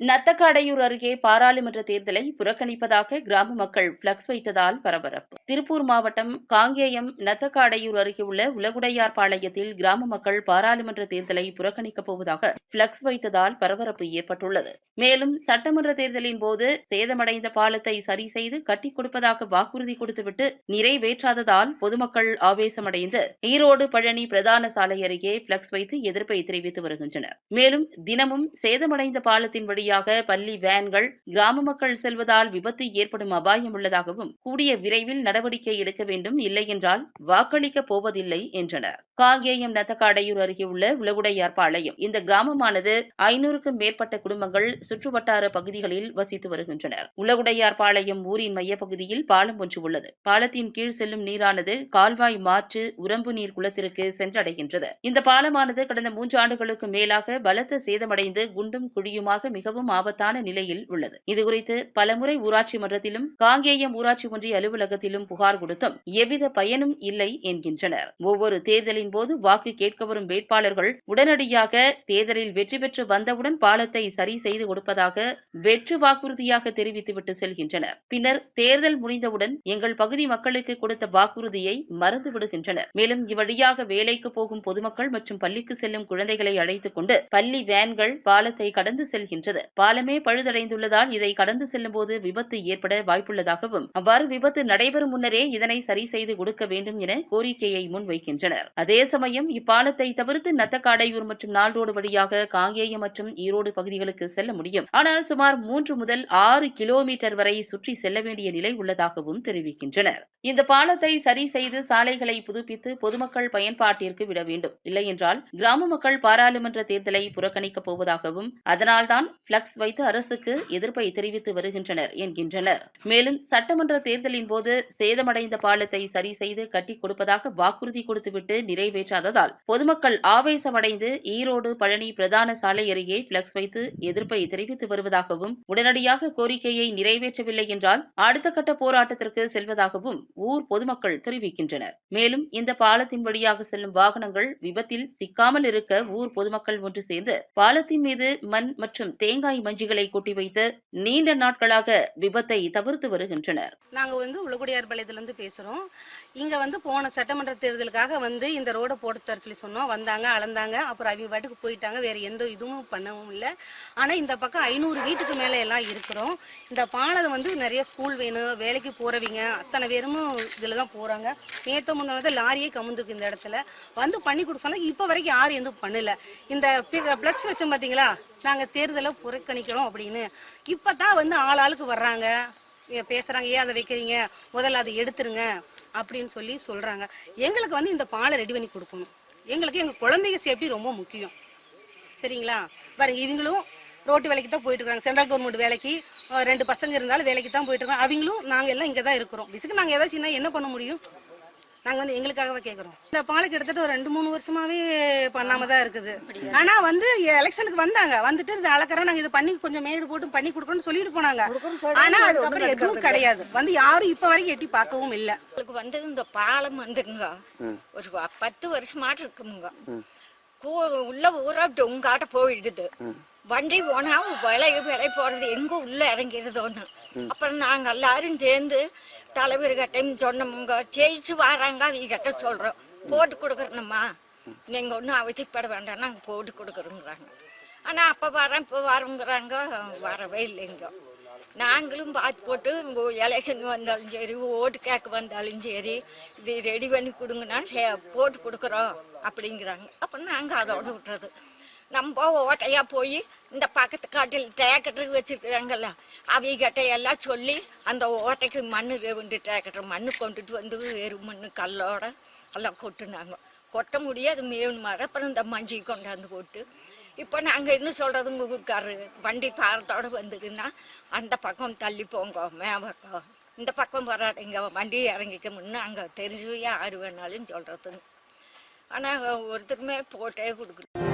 நத்தக்காடையூர் அருகே பாராளுமன்ற தேர்தலை புறக்கணிப்பதாக கிராம மக்கள் பிளக்ஸ் வைத்ததால் பரபரப்பு. திருப்பூர் மாவட்டம் காங்கேயம் நத்தக்காடையூர் அருகே உள்ள உலகுடையார் பாளையத்தில் கிராம மக்கள் பாராளுமன்ற தேர்தலை புறக்கணிக்கப் போவதாக பிளக்ஸ் வைத்ததால் பரபரப்பு ஏற்பட்டுள்ளது. மேலும் சட்டமன்ற தேர்தலின் போது சேதமடைந்த பாலத்தை சரி செய்து கட்டிக் கொடுப்பதாக வாக்குறுதி கொடுத்துவிட்டு நிறைவேற்றாததால் பொதுமக்கள் ஆவேசமடைந்து ஈரோடு பழனி பிரதான சாலை அருகே பிளக்ஸ் வைத்து எதிர்ப்பை தெரிவித்து வருகின்றனர். மேலும் தினமும் சேதமடைந்த பாலத்தின் வழியாக பள்ளி வேன்கள் கிராம மக்கள் செல்வதால் விபத்து ஏற்படும் அபாயம் உள்ளதாகவும் கூடிய விரைவில் நடவடிக்கை எடுக்க வேண்டும் இல்லையென்றால் வாக்களிக்கப் போவதில்லை என்றனர். காங்கேயம் நத்தக்காடையூர் அருகே உள்ள உலகுடையார் பாளையம். இந்த கிராமமானது ஐநூறுக்கும் மேற்பட்ட குடும்பங்கள் சுற்றுவட்டார பகுதிகளில் வசித்து வருகின்றனர். உலகுடையார் பாளையம் ஊரின் மையப்பகுதியில் பாலம் ஒன்று உள்ளது. பாலத்தின் கீழ் செல்லும் நீரானது கால்வாய் மாற்று உரம்பு நீர் குளத்திற்கு சென்றடைகின்றது. இந்த பாலமானது கடந்த மூன்று ஆண்டுகளுக்கு மேலாக பலத்த சேதமடைந்து குண்டும் குழியுமாக மிகவும் ஆபத்தான நிலையில் உள்ளது. இதுகுறித்து பலமுறை ஊராட்சி மன்றத்திலும் காங்கேயம் ஊராட்சி ஒன்றிய அலுவலகத்திலும் புகார் கொடுத்தும் எவ்வித பயனும் இல்லை என்கின்றனர். ஒவ்வொரு தேர்தலின் போது வாக்கு கேட்க வரும் வேட்பாளர்கள் உடனடியாக தேர்தலில் வெற்றி பெற்று வந்தவுடன் பாலத்தை சரி செய்து கொடுப்பதாக வெற்று வாக்குறுதியாக தெரிவித்துவிட்டு செல்கின்றனர். பின்னர் தேர்தல் முடிந்தவுடன் எங்கள் பகுதி மக்களுக்கு கொடுத்த வாக்குறுதியை மறந்து விடுகின்றனர். மேலும் இவ்வழியாக வேலைக்கு போகும் பொதுமக்கள் மற்றும் பள்ளிக்கு செல்லும் குழந்தைகளை அழைத்துக் கொண்டு பள்ளி வேன்கள் பாலத்தை கடந்து செல்கின்றது. பாலமே பழுதடைந்துள்ளதால் இதை கடந்து செல்லும் போது விபத்து ஏற்பட வாய்ப்புள்ளதாகவும் அவ்வாறு விபத்து நடைபெறும் முன்னரே இதனை சரி செய்து கொடுக்க வேண்டும் என கோரிக்கையை முன்வைக்கின்றனர். அதே சமயம் இப்பாலத்தை தவிர்த்து நத்தக்காடையூர் மற்றும் நால்ரோடு வழியாக காங்கேயம் மற்றும் ஈரோடு பகுதிகளுக்கு செல்ல முடியும். ஆனால் சுமார் மூன்று முதல் ஆறு கிலோமீட்டர் வரை சுற்றி செல்ல வேண்டிய நிலை உள்ளதாகவும் தெரிவிக்கின்றனர். இந்த பாலத்தை சரி செய்து சாலைகளை புதுப்பித்து பொதுமக்கள் பயன்பாட்டிற்கு விட வேண்டும். இல்லையென்றால் கிராம மக்கள் பாராளுமன்ற தேர்தலை புறக்கணிக்கப் போவதாகவும் அதனால்தான் பிளக்ஸ் வைத்து அரசுக்கு எதிர்ப்பை தெரிவித்து வருகின்றனர் என்கின்றனர். மேலும் சட்டமன்ற தேர்தலின் போது சேதமடைந்த பாலத்தை சரி செய்து கட்டி கொடுப்பதாக வாக்குறுதி கொடுத்துவிட்டு நிறைவேற்றாததால் பொதுமக்கள் ஆவேசமடைந்து ஈரோடு பழனி பிரதான சாலை அருகே பிளக்ஸ் வைத்து எதிர்ப்பை தெரிவித்து வருவதாகவும் உடனடியாக கோரிக்கையை நிறைவேற்றவில்லை என்றால் அடுத்த கட்ட போராட்டத்திற்கு செல்வதாகவும் ஊர் பொதுமக்கள் தெரிவிக்கின்றனர். மேலும் இந்த பாலத்தின் வழியாக செல்லும் வாகனங்கள் விபத்தில் சிக்காமல் இருக்க ஊர் பொதுமக்கள் ஒன்று சேர்ந்து பாலத்தின் மீது மண் மற்றும் தேங்காய் மஞ்சுகளை கொட்டி வைத்து நீண்ட நாட்களாக விபத்தை தவிர்த்து வருகின்றனர். நாங்கள் வந்து உலகுடியார் பாளையத்திலிருந்து பேசுகிறோம் இங்கே வந்து போன சட்டமன்ற தேர்தலுக்காக வந்து இந்த ரோடை போட்டு தர சொல்லி சொன்னோம். வந்தாங்க அளந்தாங்க. அப்புறம் அவங்க பாட்டுக்கு போயிட்டாங்க. வேறு எந்த இதுவும் பண்ணவும் இல்லை. ஆனால் இந்த பக்கம் ஐநூறு வீட்டுக்கு மேலே எல்லாம் இருக்கிறோம். இந்த பாலம் வந்து நிறைய ஸ்கூல் வேணும். வேலைக்கு போறவங்க அத்தனை பேரும் இதில் தான் போகிறாங்க நேற்று முந்தின லாரியே கமுந்துருக்கு இந்த இடத்துல. வந்து பண்ணி கொடுக்க சொன்னா இப்போ வரைக்கும் யாரும் எதுவும் பண்ணல. இந்த பிளக்ஸ் வச்சோம் பார்த்தீங்களா நாங்கள் தேர்தலை புறக்கணிக்கிறோம் அப்படின்னு. இப்போ தான் வந்து ஆள் ஆளுக்கு வர்றாங்க. ஏ, பேசுறாங்க ஏன் அதை வைக்கிறீங்க? முதல்ல அதை எடுத்துருங்க. அப்படின்னு சொல்லி சொல்றாங்க. எங்களுக்கு வந்து இந்த பாலை ரெடி பண்ணி கொடுக்கணும். எங்களுக்கு எங்க குழந்தைங்க சேஃப்டி ரொம்ப முக்கியம். சரிங்களா? பாருங்க இவங்களும் ரோட்டு வேலைக்கு தான் போயிட்டு இருக்காங்க. சென்ட்ரல் கவர்மெண்ட் வேலைக்கு ரெண்டு பசங்க இருந்தாலும் வேலைக்கு தான் போயிட்டு இருக்காங்க. அவங்களும் நாங்கள் எல்லாம் இங்கே தான் இருக்கிறோம். பிசுக்கு நாங்கள் ஏதாச்சும் என்ன பண்ண முடியும்? நாங்கள் வந்து எங்களுக்காகவே கேட்குறோம் இந்த பாலை கிட்டத்தட்ட ஒரு ரெண்டு மூணு வருஷமாவே பண்ணாம தான் இருக்குது. ஆனால் வந்து எலெக்ஷனுக்கு வந்தாங்க. வந்துட்டு இது அளக்கறோம் நாங்கள் இது பண்ணி கொஞ்சம் மேடு போட்டு பண்ணி கொடுக்குறோம்னு சொல்லிட்டு போனாங்க. ஆனால் அதுக்கப்புறம் எதுவும் கிடையாது. வந்து யாரும் இப்போ வரைக்கும் எட்டி பார்க்கவும் இல்லை. எங்களுக்கு வந்து இந்த பாலம் வந்துங்க ஒரு பத்து வருஷமாட்டு இருக்குமுங்க. கூ உள்ள ஊரா டொங்காட்ட போயிடுது. வண்டி போனா விலை விலை போறது எங்க உள்ள இறங்கிடுதோன்னு அப்புறம் நாங்க எல்லாரும் சேர்ந்து தலைவர்கிட்டையும் சொன்னோமுங்க ஜெயிச்சு வராங்க அவங்க கிட்ட சொல்றோம். போட்டு கொடுக்குறோம்மா நீங்க ஒன்றும் அவதிப்பட வேண்டாம் நாங்கள் போட்டு கொடுக்குறோங்கிறாங்க. ஆனா அப்ப வரேன் இப்போ வரோங்கிறாங்க. வரவே இல்லைங்க. நாங்களும் பார்த்து போட்டு எலெக்ஷன் வந்தாலும் சரி ஓட்டு கேட்க வந்தாலும் சரி இது ரெடி பண்ணி கொடுங்கன்னா சே- போட்டு கொடுக்குறோம் அப்படிங்கிறாங்க. அப்போ நாங்கள் அதோட விட்டுறது. நம்ம ஓட்டையா போய் இந்த பக்கத்து காட்டில் டிராக்டர் வச்சுருக்குறாங்கல்ல அவைகிட்ட எல்லாம் சொல்லி அந்த ஓட்டைக்கு மண் ரெண்டு டிராக்டர் மண் கொண்டுட்டு வந்து வெறும் மண் கல்லோட எல்லாம் கொட்டுனாங்க. கொட்ட முடியாது மேவன் மாதிரி அப்புறம் இந்த மஞ்சி கொண்டாந்து போட்டு. இப்போ நாங்கள் என்ன சொல்கிறது உங்கள் ஊருக்காரு? வண்டி பாரத்தோடு வந்ததுன்னா அந்த பக்கம் தள்ளி போங்க மேவக்கம் இந்த பக்கம் வராதுங்க வண்டி இறங்கிக்க முன்னே அங்கே தெரிஞ்சு யார் வேணாலும் சொல்கிறதுங்க ஆனால் ஒருத்தருமே போட்டே கொடுக்குறோம்